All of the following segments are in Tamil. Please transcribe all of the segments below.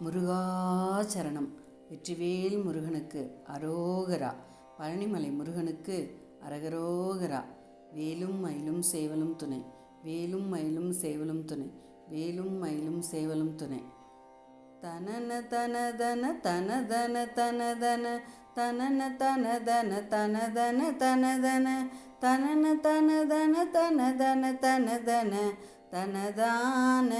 முருகாச்சரணம் வெற்றிவேல் முருகனுக்கு அரோகரா பழனிமலை முருகனுக்கு அரகரோகரா வேலும் மயிலும் சேவலும் துணை வேலும் மயிலும் சேவலும் துணை வேலும் மயிலும் சேவலும் துணை தனன தனதன தனதன தனதன தனன தனதன தனதன தனதன தனன தனதன தனதன தனதன தனதான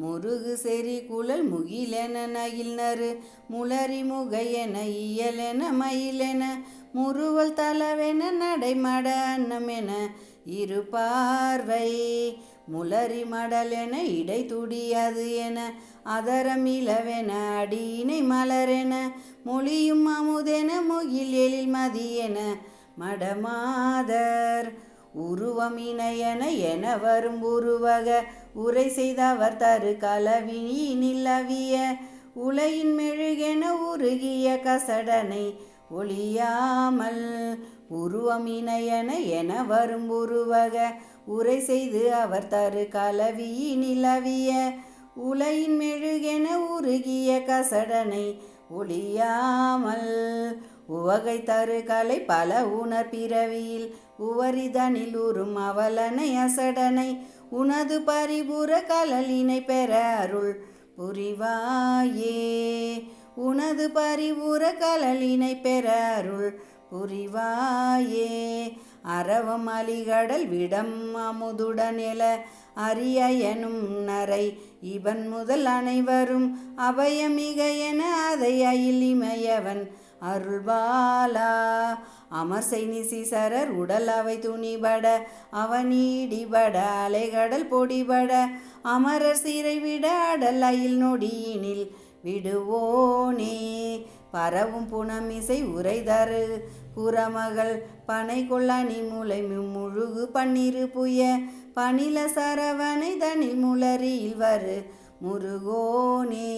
முருகு செறி குழல் முகிலென நகில் நறு முளரி முகையென இயலென மயிலென முறுவல் தலவென நடைமட அன்னமென இரு பார்வை முளரி மடலென இடை துடியாது என அதரமிளவென அடியினை மலரென மொழியும் அமுதென முகில் எழில் மதியென மடமாதர் உருவமினையன என வரும் உருவக. உரை செய்தவர் தரு கலவினி நிலவிய. உலையின் மெழுகென உருகிய கசடனை ஒளியாமல் உருவமினையன என வரும் உருவக. உரை செய்து அவர் தரு கலவி நிலவிய. உலையின் மெழுகென உருகிய கசடனை ஒளியாமல் உவகை தரு கலை பல உணர் பிறவியில். உவரிதனில் உறும் அவலனை அசடனை உனது பரிபுற கலலினை பெற அருள் புரிவாயே. உனது பரிபுற கலலினை பெற அருள் புரிவாயே. அரவம் அலிகடல் விடம் அமுதுடன் எல அரிய எனும் நரை இவன் முதல் அனைவரும் அபயமிக என அதை அயில் இமையவன் அருள்பாலா அமர்சை நிசிசரர் உடல் அவை துணிபட அவனீடிபட அலைகடல் பொடிபட அமரர் சீரை விட அடல் அயில் நொடியினில் விடுவோனே. பரவும் புனமிசை உரைதரு புறமகள் பனை கொள்ளணி முளை முழுகு பன்னிரு புய பனில சரவணை தனில் முளரில் வரு முருகோனே.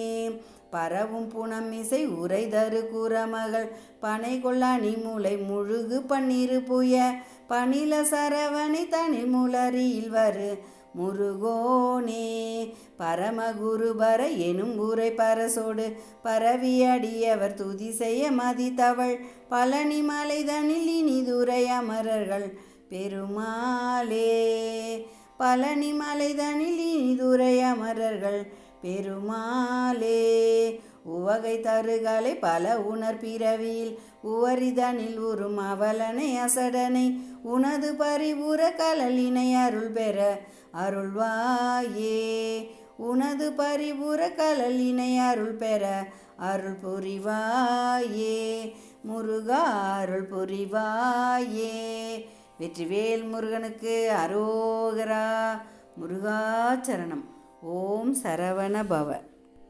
பரவும் புனமிசை உரைதரு குரமகள். பனை கொள்ளணி மூளை முழுகு பன்னிரு புய. பனில சரவணை தனில் முளரியில் வரு. முருகோனே பரமகுருபர எனும் ஊரை பரசோடு. பரவியடியவர் துதி செய்ய மதித்தவள். பழனி மலைதனில் இனிதுரை அமரர்கள். பெருமாளே பழனி மலைதனில் இனிதுரை அமரர்கள். பெருமாளே உவகை தருகலை பல உணர் பிறவியில் உவரிதனில் உறும் அவலனை அசடனை உனது பரிபுற கலலினை அருள் பெற அருள்வாயே. உனது பரிபுற கலலினை அருள் பெற அருள் புரிவாயே. முருகா அருள் புரிவாயே. வெற்றிவேல் முருகனுக்கு அரோகரா முருகாச்சரணம் ஓம் சரவண பவ.